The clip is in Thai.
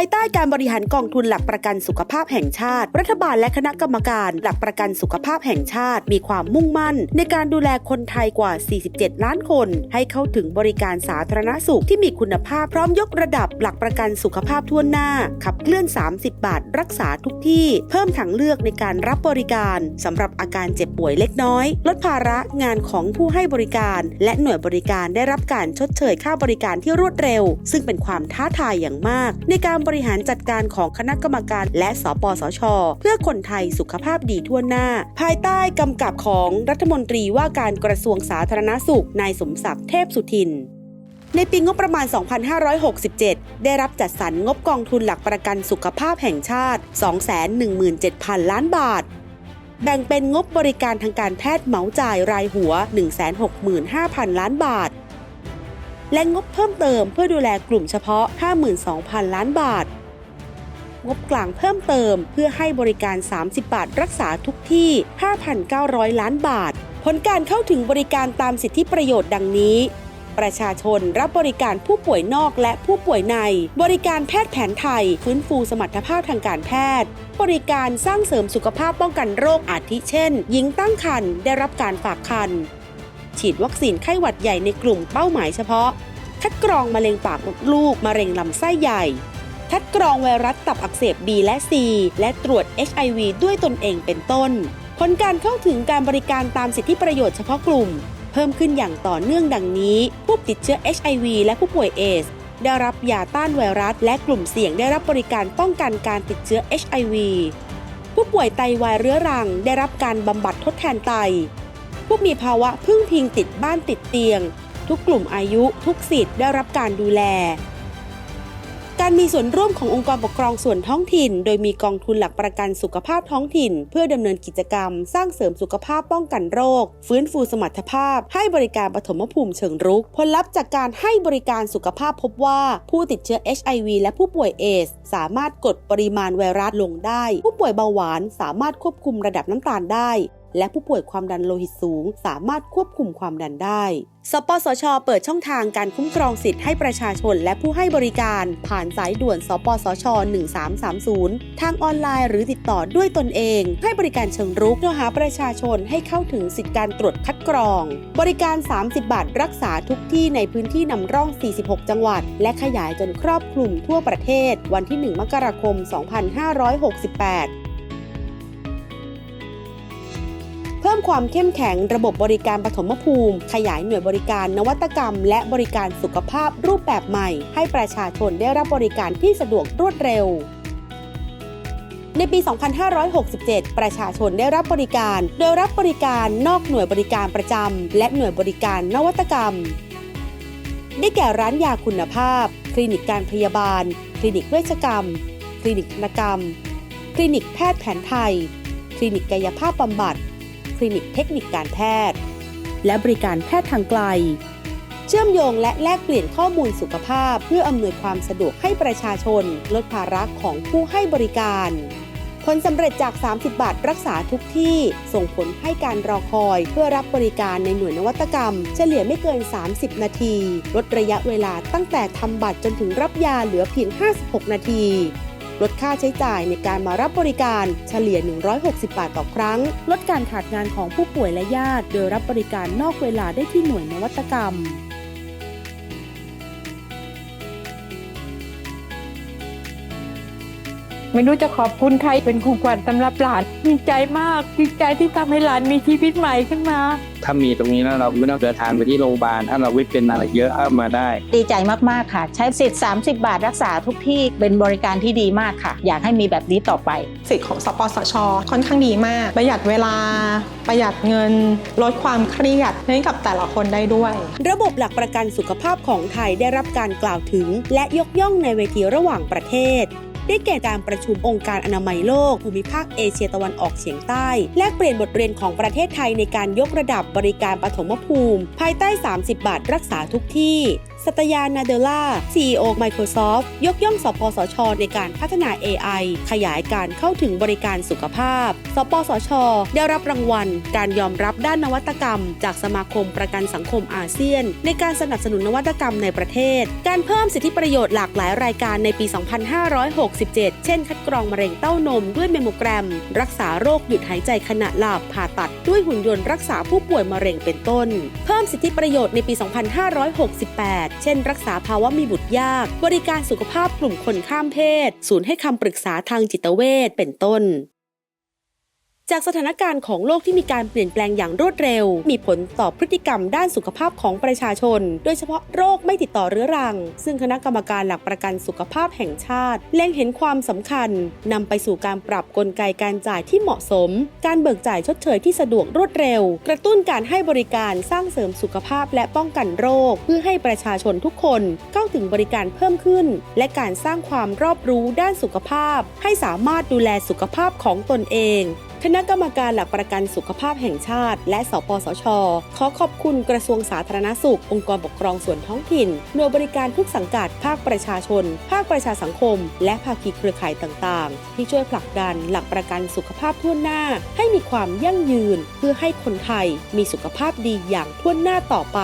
ายใต้การบริหารกองทุนหลักประกันสุขภาพแห่งชาติ รัฐบาลและคณะกรรมการหลักประกันสุขภาพแห่งชาติ มีความมุ่งมั่น ในการดูแลคนไทยกว่า 47 ล้านคน ให้เข้าถึงบริการสาธารณสุขที่มีคุณภาพพร้อมยกระดับหลักประกันสุขภาพทั่วหน้า ขับเคลื่อน 30 บาท รักษาทุกที่ เพิ่มทางเลือกในการรับบริการสำหรับอาการเจ็บป่วยเล็กน้อย ลดภาระงานของผู้ให้บริการ และหน่วยบริการได้รับการชดเชยค่าบริการที่รวดเร็ว ซึ่งเป็นความท้าทายอย่างมาก ในการบริหารจัดการของคณะกรรมการ และสปสช เพื่อคนไทยสุขภาพดีทั่วหน้า ภายใต้กำกับของรัฐมนตรีว่าการกระทรวงสาธารณสุขนายสมศักดิ์เทพสุทินในปีงบประมาณ 2567 ได้รับจัดสรรงบกองทุนหลักประกันสุขภาพแห่งชาติ 217,000 ล้านบาท แบ่งเป็นงบบริการทางการแพทย์เหมาจ่ายรายหัว 165,000 ล้านบาท และงบเพิ่มเติมเพื่อดูแลกลุ่มเฉพาะ 52,000 ล้านบาท งบกลางเพิ่มเติมเพื่อให้บริการ 30 บาทรักษาทุกที่ 5,900 ล้านบาท ผลการเข้าถึงบริการตามสิทธิประโยชน์ดังนี้ประชาชนรับบริการผู้ป่วยนอกและผู้ป่วยใน บริการแพทย์แผนไทย ฟื้นฟูสมรรถภาพทางการแพทย์ บริการสร้างเสริมสุขภาพป้องกันโรคอาทิเช่น หญิงตั้งครรภ์ได้รับการฝากครรภ์ ฉีดวัคซีนไข้หวัดใหญ่ในกลุ่มเป้าหมายเฉพาะ คัดกรองมะเร็งปากมดลูกมะเร็งลำไส้ใหญ่ คัดกรองไวรัสตับอักเสบ B และ C และตรวจ HIV ด้วยตนเองเป็นต้น ผลการเข้าถึงการบริการตามสิทธิประโยชน์เฉพาะกลุ่ม เพิ่มขึ้นอย่างต่อเนื่องดังนี้ ผู้ติดเชื้อ HIV และผู้ป่วยเอสได้รับยาต้านไวรัส และกลุ่มเสี่ยงได้รับบริการป้องกันการติดเชื้อ HIV ผู้ป่วยไตวายเรื้อรังได้รับการบำบัดทดแทนไต ผู้มีภาวะพึ่งพิงติดบ้านติดเตียง ทุกกลุ่มอายุทุกสิทธิ์ได้รับการดูแล การมีส่วนร่วมขององค์กรปกครองส่วนท้องถิ่น โดยมีกองทุนหลักประกันสุขภาพท้องถิ่น เพื่อดำเนินกิจกรรม สร้างเสริมสุขภาพป้องกันโรค ฟื้นฟูสมรรถภาพ ให้บริการปฐมภูมิเชิงรุก ผลลัพธ์จากการให้บริการสุขภาพพบว่าผู้ติดเชื้อ HIV และผู้ป่วยเอส สามารถกดปริมาณไวรัสลงได้ ผู้ป่วยเบาหวานสามารถควบคุมระดับน้ำตาลได้ และผู้ป่วยความดันโลหิตสูง สามารถควบคุมความดันได้ สปสช เปิดช่องทางการคุ้มครองสิทธิ์ให้ประชาชนและผู้ให้บริการ ผ่านสายด่วน สปสช 1330 ทางออนไลน์หรือติดต่อด้วยตนเอง ให้บริการเชิงรุกเพื่อหาประชาชนให้เข้าถึงสิทธิการตรวจคัดกรอง บริการ 30 บาทรักษาทุกที่ในพื้นที่นำร่อง 46 จังหวัด และขยายจนครอบคลุมทั่วประเทศ วันที่ 1 มกราคม 2568 ความเข้มแข็งระบบบริการปฐมภูมิ ขยายหน่วยบริการนวัตกรรม และบริการสุขภาพรูปแบบใหม่ ให้ประชาชนได้รับบริการที่สะดวกรวดเร็วในปี 2567 ประชาชนได้รับบริการ โดยรับบริการนอกหน่วยบริการประจำ และหน่วยบริการนวัตกรรม ได้แก่ร้านยาคุณภาพ คลินิกการพยาบาล คลินิกเวชกรรม คลินิกนกรรม คลินิกแพทย์แผนไทย คลินิกกายภาพบำบัด ลินิกเทคนิคการแพทย์ และบริการแพทย์ทางไกล เชื่อมโยงและแลกเปลี่ยนข้อมูลสุขภาพ เพื่ออำนวยความสะดวกให้ประชาชน ลดภาระของผู้ให้บริการ ผลสำเร็จจาก 30 บาทรักษาทุกที่ ส่งผลให้การรอคอย เพื่อรับบริการในหน่วยนวัตกรรม เฉลี่ยไม่เกิน 30 นาที ลดระยะเวลาตั้งแต่ทำบัตรจนถึงรับยาเหลือเพียง 56 นาที ลดค่าใช้จ่ายในการมารับบริการเฉลี่ย 160 บาทต่อครั้ง ลดการขาดงานของผู้ป่วยและญาติ โดยรับบริการนอกเวลาได้ที่หน่วยนวัตกรรม ไม่รู้จะขอบคุณใครเป็นของขวัญสำหรับหลานดีใจมากดีใจที่ทำให้หลานมีชีวิตใหม่ขึ้นมา ถ้ามีตรงนี้แล้วเราไม่ต้องเดินทางไปที่โรงพยาบาลถ้าเราวิทย์เป็นอะไรเยอะเอามาได้ ดีใจมากๆค่ะ ใช้สิทธิ์ 30 บาทรักษาทุกที่เป็นบริการที่ดีมากค่ะ อยากให้มีแบบนี้ต่อไป สิทธิ์ของสปสช ค่อนข้างดีมาก ประหยัดเวลา ประหยัดเงิน ลดความเครียดให้กับแต่ละคนได้ด้วย ระบบหลักประกันสุขภาพของไทยได้รับการกล่าวถึง และยกย่องในเวทีระหว่างประเทศ ได้แก่การประชุมองค์การอนามัยโลก ภูมิภาคเอเชียตะวันออกเฉียงใต้ แลกเปลี่ยนบทเรียนของประเทศไทยในการยกระดับ บริการปฐมภูมิ ภายใต้ 30 บาทรักษาทุกที่ สัตยานาเดล่า CEO Microsoft ยกย่องสปสช ในการพัฒนา AI ขยายการเข้าถึงบริการสุขภาพ สปสช ได้รับรางวัล การยอมรับด้านนวัตกรรม จากสมาคมประกันสังคมอาเซียน ในการสนับสนุนนวัตกรรมในประเทศ การเพิ่มสิทธิประโยชน์หลากหลายรายการในปี 2567 เช่น คัดกรองมะเร็งเต้านมด้วยเมมโมแกรม รักษาโรคหยุดหายใจขณะหลับผ่าตัดด้วยหุ่นยนต์รักษาผู้ป่วยมะเร็งเป็นต้น เพิ่มสิทธิประโยชน์ในปี 2568เช่น รักษาภาวะมีบุตรยาก บริการสุขภาพกลุ่มคนข้ามเพศ ศูนย์ให้คำปรึกษาทางจิตเวชเป็นต้น จากสถานการณ์ของโลกที่มีการเปลี่ยนแปลงอย่างรวดเร็ว มีผลต่อพฤติกรรมด้านสุขภาพของประชาชน โดยเฉพาะโรคไม่ติดต่อเรื้อรัง ซึ่งคณะกรรมการหลักประกันสุขภาพแห่งชาติ เล็งเห็นความสำคัญนำไปสู่การปรับกลไกการจ่ายที่เหมาะสม การเบิกจ่ายชดเชยที่สะดวกรวดเร็ว กระตุ้นการให้บริการสร้างเสริมสุขภาพและป้องกันโรค เพื่อให้ประชาชนทุกคนเข้า ถึงบริการเพิ่มขึ้น และการสร้างความรอบรู้ด้านสุขภาพ ให้สามารถดูแลสุขภาพของตนเองคณะกรรมการหลักประกันสุขภาพแห่งชาติ และสปสช ขอขอบคุณกระทรวงสาธารณสุข องค์กรปกครองส่วนท้องถิ่น หน่วยบริการทุกสังกัด ภาคประชาชน ภาคประชาสังคม และภาคีเครือข่ายต่างๆ ที่ช่วยผลักดันหลักประกันสุขภาพทั่วหน้า ให้มีความยั่งยืน เพื่อให้คนไทยมีสุขภาพดีอย่างทั่วหน้าต่อไป